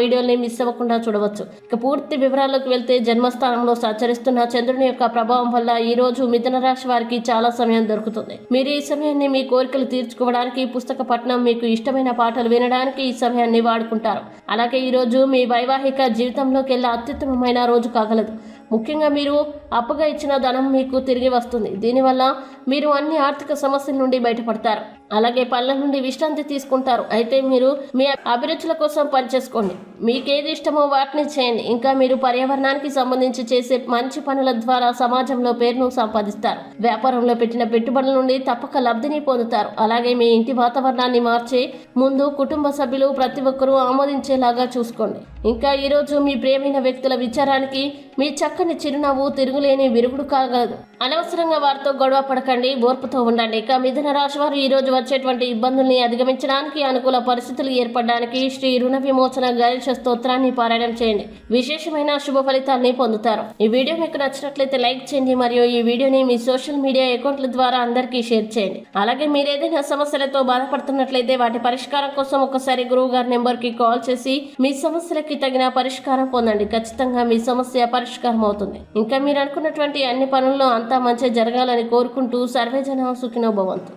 వీడియోని మిస్ అవ్వకుండా చూడవచ్చు. ఇక పూర్తి వివరాల్లోకి వెళ్తే జన్మస్థానంలో సంచరిస్తున్న చంద్రుని యొక్క ప్రభావం వల్ల ఈ రోజు మిథున రాశి వారికి చాలా సమయం దొరుకుతుంది. మీరు ఈ సమయాన్ని మీ కోరికలు తీర్చుకోవడానికి పుస్తక పఠనం మీకు ఇష్టమైన పాటలు వినడానికి ఈ సమయాన్ని వాడుకుంటారు. అలాగే ఈ రోజు మీ వైవాహిక జీవితంలోకి వెళ్ళే అత్యుత్తమమైన రోజు కాగలదు. ముఖ్యంగా మీరు అప్పుగా ఇచ్చిన ధనం మీకు తిరిగి వస్తుంది. దీనివల్ల మీరు అన్ని ఆర్థిక సమస్యల నుండి బయటపడతారు. అలాగే పళ్ళ నుండి విశ్రాంతి తీసుకుంటారు. అయితే మీరు మీ అభిరుచుల కోసం పనిచేసుకోండి. మీకు ఏది ఇష్టమో వాటిని చేయండి. ఇంకా మీరు పర్యావరణానికి సంబంధించి చేసే మంచి పనుల ద్వారా సమాజంలో పేరును సంపాదిస్తారు. వ్యాపారంలో పెట్టిన పెట్టుబడుల నుండి తప్పక లబ్ధిని పొందుతారు. అలాగే మీ ఇంటి వాతావరణాన్ని మార్చే ముందు కుటుంబ సభ్యులు ప్రతి ఒక్కరూ ఆమోదించేలాగా చూసుకోండి. ఇంకా ఈరోజు మీ ప్రేమైన వ్యక్తుల విచారానికి మీ చక్కని చిరునవ్వు తిరుగులేని విరుగుడు కాగలదు అనవసరంగా వారితో గొడవ పడకండి ఓర్పుతో ఉండండి. ఇక మిథున రాశి వారు ఈ రోజు వచ్చేటువంటి ఇబ్బందుల్ని అధిగమించడానికి అనుకూల పరిస్థితులు ఏర్పడడానికి శ్రీ రుణ విమోచన గణేష స్తోత్రాన్ని పారాయణం చేయండి. విశేషమైన శుభ ఫలితాన్ని పొందుతారు. ఈ వీడియో మీకు నచ్చినట్లయితే లైక్ చేయండి మరియు ఈ వీడియోని మీ సోషల్ మీడియా అకౌంట్ల ద్వారా అందరికీ షేర్ చేయండి. అలాగే మీరు ఏదైనా సమస్యలతో బాధపడుతున్నట్లయితే వాటి పరిష్కారం కోసం ఒకసారి గురువు గారి నెంబర్కి కాల్ చేసి మీ సమస్యలకి తగిన పరిష్కారం పొందండి. ఖచ్చితంగా మీ సమస్య పరిష్కారం అవుతుంది ఇంకా మీరు అనుకున్నటువంటి అన్ని పనుల్లో అంతా మంచి జరగాలని కోరుకుంటూ సర్వేజన సుఖినో భవంతు.